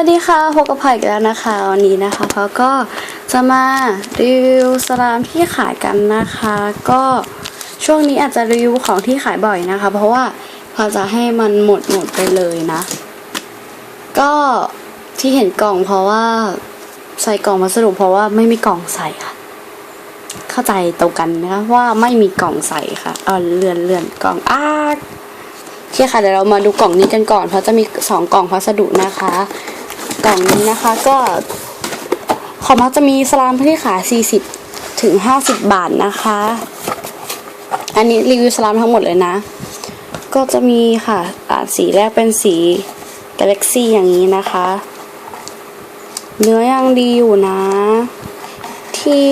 วัสดีค่ะพบกับพายอีกแล้วนะคะวันนี้นะคะเพาก็จะมารีวิวสลามที่ขายกันนะคะ ก็ช่วงนี้อาจจะรีวิวของที่ขายบ่อยนะคะ เพราะว่าพอจะให้มันหมดหมดไปเลยนะ ก็ที่เห็นกล่องเพราะว่าใส่กล่องวัสดุเพราะว่าไม่มีกล่องใส่ค่ะ เข้าใจตรงกันนะคะว่าไม่มีกล่องใส่ค่ะเออเลื่อนเลื่อนกล่องอ้าโอเคค่ะเดี๋ยวเรามาดูกล่องนี้กันก่อนเพราะจะมีสองกล่องพัสดุนะคะ กล่องนี้นะคะก็ของมักจะมีสลามที่ขาย40 ถึง 50 บาทนะคะ อันนี้รีวิวสลามทั้งหมดเลยนะ ก็จะมีค่ะอ่าสีแรกเป็นสีกาแล็กซี่อย่างนี้นะคะ เนื้อยังดีอยู่นะที่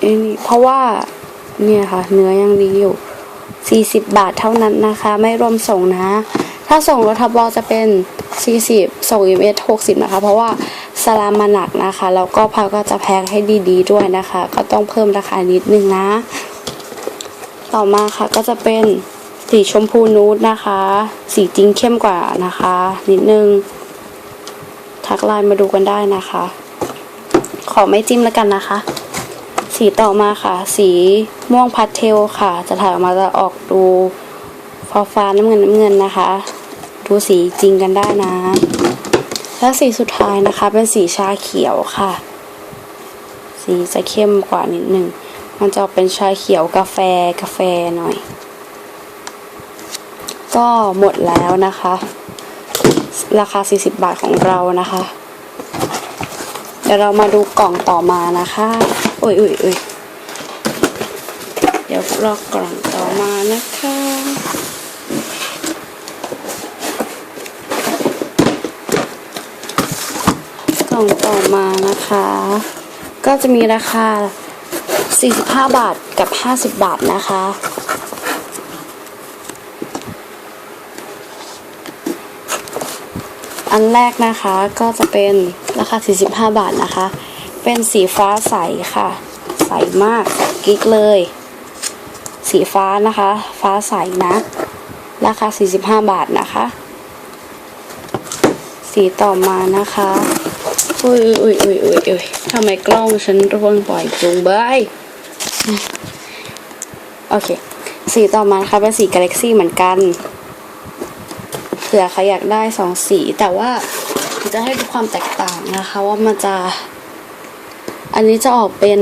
เอนี่เพราะว่าเนี่ยค่ะ เนื้อยังดีอยู่ 40 บาทเท่านั้นนะคะ ไม่รวมส่งนะ ถ้าส่งรถทับบอลจะเป็น 40ส่ง MS 60 นะคะ เพราะว่าสลามมาหนักนะคะ แล้วก็พาก็จะแพ็คให้ดีๆด้วยนะคะ ก็ต้องเพิ่มราคานิดนึงนะ ต่อมาค่ะก็จะเป็นสีชมพูนูดนะคะ สีจริงเข้มกว่านะคะ นิดนึง ทักไลน์มาดูกันได้นะคะ ขอไม่จิ้มแล้วกันนะคะ สีต่อมาค่ะ สีม่วงพาสเทลค่ะ จะถ่ายออกมาจะออกดูฟ้าฟ้าน้ำเงินน้ำเงินนะคะ ดูสีจริงกันได้นะ และสีสุดท้ายนะคะ เป็นสีชาเขียวค่ะ สีจะเข้มกว่านิดหนึ่ง มันจะเป็นชาเขียวกาแฟกาแฟหน่อย ก็หมดแล้วนะคะ ราคา 40 บาทของเรานะคะ เดี๋ยวเรามาดูกล่องต่อมานะคะอุ้ยอุ้ยอุ้ยเดี๋ยวรอกล่องต่อมานะคะ ก ล่องต่อมานะคะ ก็จะมีราคา 45 บาทกับ 50 บาทนะคะ อันแรกนะคะก็จะเป็นราคา 45 บาทนะคะ เป็นสีฟ้าใสค่ะ ใสมากกิ๊กเลย สีฟ้านะคะ ฟ้าใสนะ ราคา 45 บาทนะคะ สีต่อมานะคะ อุ้ยอุ้ยอุ้ยอุ้ยอุ้ยทำไมกล้องฉันร่วงบ่อยจุงเบยโอเค สีต่อมานะคะเป็นสีกาแล็กซี่เหมือนกันเผื่อใครอยากได้สองสีแต่ว่าจะให้ดูความแตกต่างนะคะ ว่ามันจะ อันนี้จะออกเป็น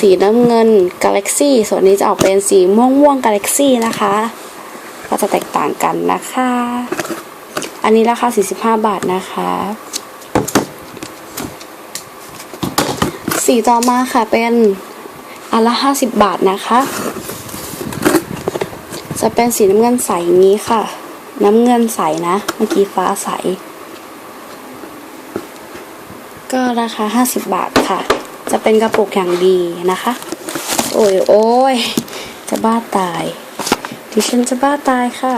สีน้ำเงินกาแล็กซี่ส่วนนี้จะออกเป็นสีม่วงม่วงกาแล็กซี่นะคะ ก็จะแตกต่างกันนะคะ อันนี้ราคา45 บาทนะคะ สีต่อมาค่ะเป็นอันละ50บบาทนะคะ จะเป็นสีน้ำเงินใสนี้ค่ะ น้ำเงินใสนะ เมื่อกี้ฟ้าใส ก็ราคา50บบาทค่ะ จะเป็นกระปุกอย่างดีนะคะ โอ้ยโอ้ยจะบ้าตายดิฉันจะบ้าตายค่ะ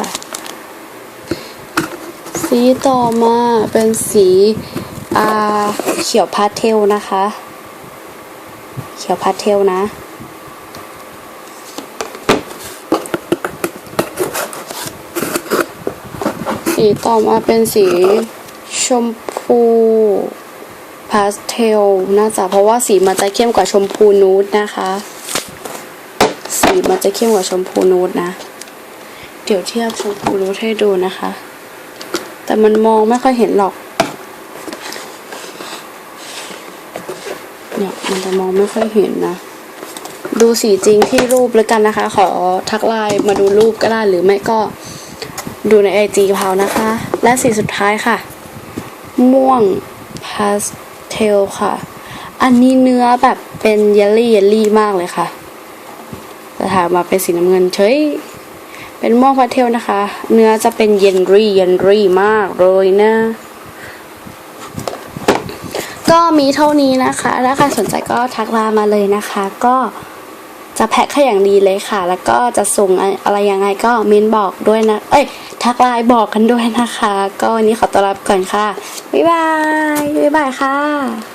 สีต่อมาเป็นสีอาเขียวพาสเทลนะคะ เขียวพาสเทลนะ สีต่อมาเป็นสีชมพูพาสเทลน่าจะเพราะว่าสีมันจะเข้มกว่าชมพูนูดนะคะ สีมันจะเข้มกว่าชมพูนูดนะ เดี๋ยวเทียบชมพูนูดให้ดูนะคะ แต่มันมองไม่ค่อยเห็นหรอก เนี่ยมันจะมองไม่ค่อยเห็นนะ ดูสีจริงที่รูปแล้วกันนะคะ ขอทักไลน์มาดูรูปก็ได้หรือไม่ก็ดูในไอจีเพานะคะ และสีสุดท้ายค่ะ ม่วงพาสเทลค่ะ อันนี้เนื้อแบบเป็นเยลลี่เยลลี่มากเลยค่ะแต่ถามมาเป็นสีน้ำเงินเฉยเป็นม่วงพาสเทลนะคะ เนื้อจะเป็นเยนรี่เยนรี่มากเลยนะ ก็มีเท่านี้นะคะ ถ้าใครสนใจก็ทักไลน์มาเลยนะคะ ก็จะแพ็คให้อย่างดีเลยค่ะ แล้วก็จะส่งอะไรยังไงก็เมนบอกด้วยนะ เอ้ย ทักไลน์บอกกันด้วยนะคะ ก็วันนี้ขอตัวลาไปก่อนค่ะ บ๊ายบาย บ๊ายบายค่ะ